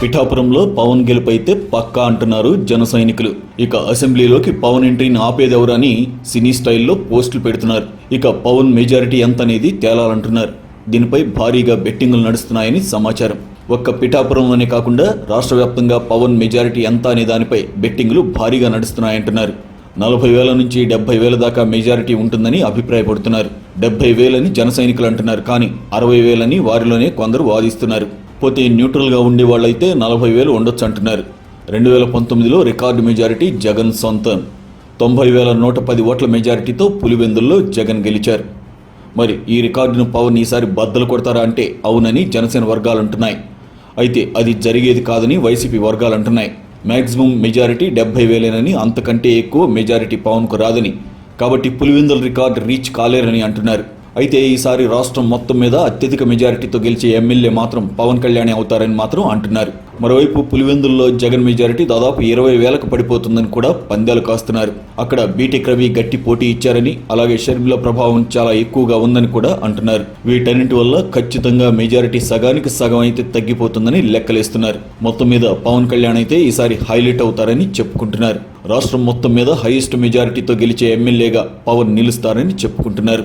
పిఠాపురంలో పవన్ గెలుపైతే పక్కా అంటున్నారు జన సైనికులు. ఇక అసెంబ్లీలోకి పవన్ ఎంట్రీని ఆపేదెవరని అని సినీ స్టైల్లో పోస్టులు పెడుతున్నారు. ఇక పవన్ మెజారిటీ ఎంత అనేది తేలాలంటున్నారు. దీనిపై భారీగా బెట్టింగులు నడుస్తున్నాయని సమాచారం. ఒక్క పిఠాపురంలోనే కాకుండా రాష్ట్ర వ్యాప్తంగా పవన్ మెజారిటీ ఎంత అనే దానిపై బెట్టింగులు భారీగా నడుస్తున్నాయంటున్నారు. నలభై వేల నుంచి డెబ్బై వేల దాకా మెజారిటీ ఉంటుందని అభిప్రాయపడుతున్నారు. డెబ్బై వేలని జన సైనికులు అంటున్నారు కానీ అరవై వేలని వారిలోనే కొందరు వాదిస్తున్నారు. పోతే న్యూట్రల్గా ఉండే వాళ్ళైతే నలభై వేలు ఉండొచ్చు అంటున్నారు. రెండు వేల పంతొమ్మిదిలో రికార్డు మెజారిటీ జగన్ సొంతం. తొంభై వేల నూట పది ఓట్ల మెజారిటీతో పులివెందుల్లో జగన్ గెలిచారు. మరి ఈ రికార్డును పవన్ ఈసారి బద్దలు కొడతారా అంటే అవునని జనసేన వర్గాలు అంటున్నాయి. అయితే అది జరిగేది కాదని వైసీపీ వర్గాలు అంటున్నాయి. మ్యాక్సిమం మెజారిటీ డెబ్బై వేలేనని అంతకంటే ఎక్కువ మెజారిటీ పవన్కు రాదని. కాబట్టి పులివెందుల రికార్డు రీచ్ కాలేరని అంటున్నారు. అయితే ఈసారి రాష్ట్రం మొత్తం మీద అత్యధిక మెజారిటీతో గెలిచే ఎమ్మెల్యే మాత్రం పవన్ కళ్యాణ్ అవుతారని మాత్రం అంటున్నారు. మరోవైపు పులివెందుల్లో జగన్ మెజారిటీ దాదాపు ఇరవై వేలకు పడిపోతుందని కూడా పందాలు కాస్తున్నారు. అక్కడ బీటెక్ రవి గట్టి పోటీ ఇచ్చారని అలాగే షర్మిల ప్రభావం చాలా ఎక్కువగా ఉందని కూడా అంటున్నారు. వీటన్నింటి వల్ల ఖచ్చితంగా మెజారిటీ సగానికి సగం అయితే తగ్గిపోతుందని లెక్కలేస్తున్నారు. మొత్తం మీద పవన్ కళ్యాణ్ అయితే ఈసారి హైలైట్ అవుతారని చెప్పుకుంటున్నారు. రాష్ట్రం మొత్తం మీద హైయెస్ట్ మెజారిటీతో గెలిచే ఎమ్మెల్యేగా పవన్ నిలుస్తారని చెప్పుకుంటున్నారు.